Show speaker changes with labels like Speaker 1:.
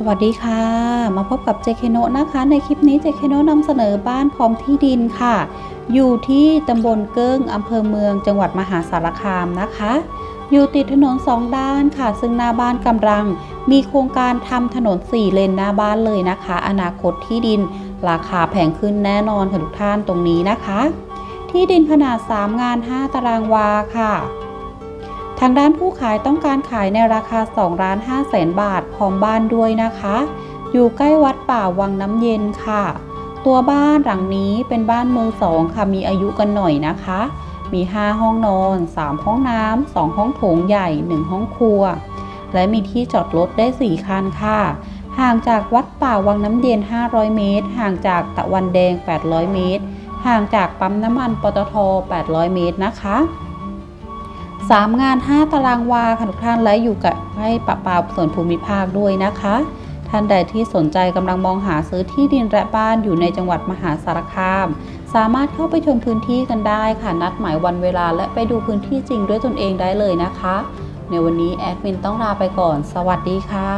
Speaker 1: สวัสดีค่ะ มาพบกับเจเคโนะนะคะ ในคลิปนี้เจเคโนะนำเสนอบ้านพร้อมที่ดินค่ะ อยู่ที่ตำบลเกิ้งอำเภอเมือง จังหวัดมหาสารคามนะคะ อยู่ติดถนนสองด้านค่ะ ซึ่งหน้าบ้านกำลัง มีโครงการทำถนนสี่เลนหน้าบ้านเลยนะคะ อนาคตที่ดิน ราคาแพงขึ้นแน่นอนค่ะทุกท่านตรงนี้นะคะ ที่ดินขนาด 3 งาน 5 ตารางวาค่ะ ทางด้านผู้ขายต้องการขายในราคา2ล้าน5แสนบาทพร้อมบ้านด้วยนะคะ อยู่ใกล้วัดป่าวังน้ำเย็นค่ะ ตัวบ้านหลังนี้เป็นบ้านมือสองค่ะมีอายุกันหน่อยนะคะ มี 5 ห้องนอน 3 ห้องน้ำ2ห้องโถงใหญ่ 1 ห้องครัว และมีที่จอดรถได้ 4 คันค่ะ ห่างจากวัดป่าวังน้ำเย็น 500 เมตร ห่างจากตะวันแดง 800 เมตร ห่างจากปั๊มน้ำมันปตท 800 เมตรนะคะ 3 งาน 5 ตารางวาค่ะทุกท่านและอยู่กับให้ปะปาส่วนภูมิภาคด้วยนะคะ ท่านใดที่สนใจกำลังมองหาซื้อที่ดินและบ้านอยู่ในจังหวัดมหาสารคาม สามารถเข้าไปชมพื้นที่กันได้ค่ะนัดหมายวันเวลาและไปดูพื้นที่จริงด้วยตนเองได้เลยนะคะ ในวันนี้แอดมินต้องลาไปก่อน สวัสดีค่ะ